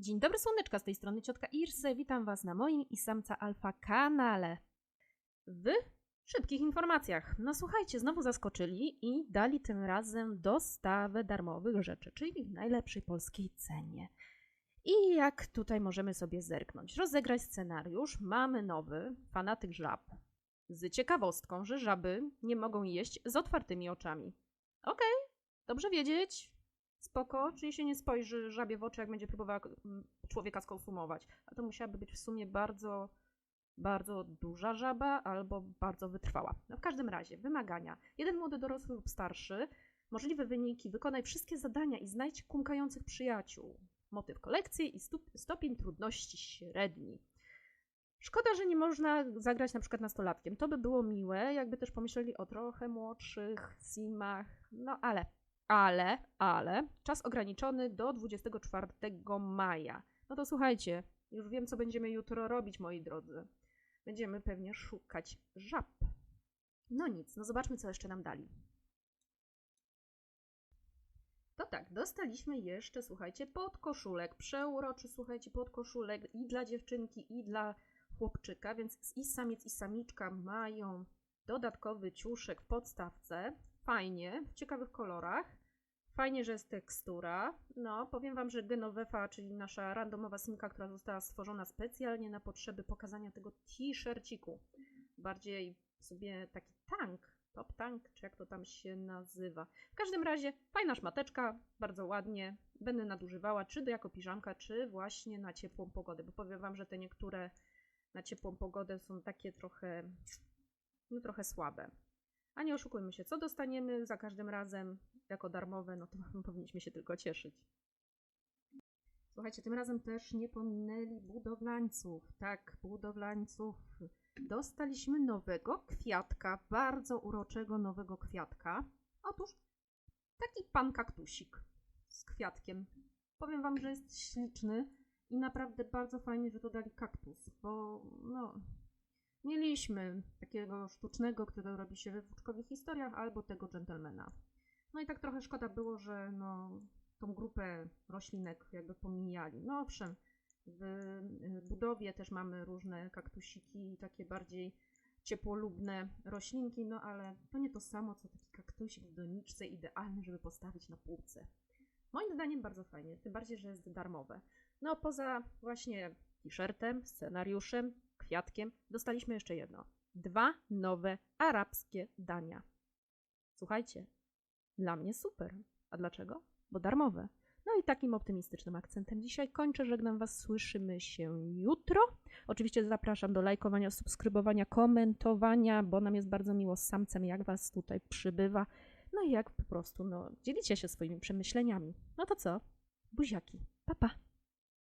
Dzień dobry słoneczka, z tej strony ciotka Irse. Witam Was na moim i samca alfa kanale. W szybkich informacjach. No słuchajcie, znowu zaskoczyli i dali tym razem dostawę darmowych rzeczy, czyli w najlepszej polskiej cenie. I jak tutaj możemy sobie zerknąć? Rozegrać scenariusz. Mamy nowy, fanatyk żab. Z ciekawostką, że żaby nie mogą jeść z otwartymi oczami. Okej, dobrze wiedzieć. Spoko, czyli się nie spojrzy żabie w oczy, jak będzie próbowała mm, człowieka skonsumować. A to musiałaby być w sumie bardzo, bardzo duża żaba albo bardzo wytrwała. No w każdym razie, wymagania. Jeden młody dorosły lub starszy, możliwe wyniki, wykonaj wszystkie zadania i znajdź kumkających przyjaciół. Motyw kolekcji i stopień trudności średni. Szkoda, że nie można zagrać na przykład nastolatkiem. To by było miłe, jakby też pomyśleli o trochę młodszych simach. No ale ale, ale, czas ograniczony do 24 maja. No to słuchajcie, już wiem, co będziemy jutro robić, moi drodzy. Będziemy pewnie szukać żab. No nic, no zobaczmy, co jeszcze nam dali. To tak, dostaliśmy jeszcze, słuchajcie, podkoszulek. Przeuroczy, słuchajcie, podkoszulek i dla dziewczynki, i dla chłopczyka, więc i samiec, i samiczka mają dodatkowy ciuszek w podstawce. Fajnie, w ciekawych kolorach. Fajnie, że jest tekstura. No, powiem Wam, że Genovefa, czyli nasza randomowa simka, która została stworzona specjalnie na potrzeby pokazania tego t-shirciku. Bardziej sobie taki tank, top tank, czy jak to tam się nazywa. W każdym razie fajna szmateczka, bardzo ładnie. Będę nadużywała, czy to jako piżamka, czy właśnie na ciepłą pogodę, bo powiem Wam, że te niektóre na ciepłą pogodę są takie trochę, no trochę słabe. A nie oszukujmy się, co dostaniemy za każdym razem jako darmowe, no to powinniśmy się tylko cieszyć. Słuchajcie, tym razem też nie pominęli budowlańców. Tak, budowlańców. Dostaliśmy nowego kwiatka, bardzo uroczego nowego kwiatka. Otóż taki pan kaktusik z kwiatkiem. Powiem wam, że jest śliczny i naprawdę bardzo fajnie, że to dali kaktus, bo no, Mieliśmy takiego sztucznego, który robi się we włóczkowych historiach, albo tego dżentelmena. No i tak trochę szkoda było, że no, tą grupę roślinek jakby pomijali. No owszem, w budowie też mamy różne kaktusiki, takie bardziej ciepłolubne roślinki, no ale to nie to samo, co taki kaktusik w doniczce, idealny, żeby postawić na półce. Moim zdaniem bardzo fajnie, tym bardziej, że jest darmowe. No poza właśnie t-shirtem, scenariuszem, kwiatkiem, dostaliśmy jeszcze jedno. Dwa nowe arabskie dania. Słuchajcie, dla mnie super. A dlaczego? Bo darmowe. No i takim optymistycznym akcentem dzisiaj kończę. Żegnam Was, słyszymy się jutro. Oczywiście zapraszam do lajkowania, subskrybowania, komentowania, bo nam jest bardzo miło z samcem, jak Was tutaj przybywa. No i jak po prostu no, dzielicie się swoimi przemyśleniami. No to co? Buziaki. Pa, pa.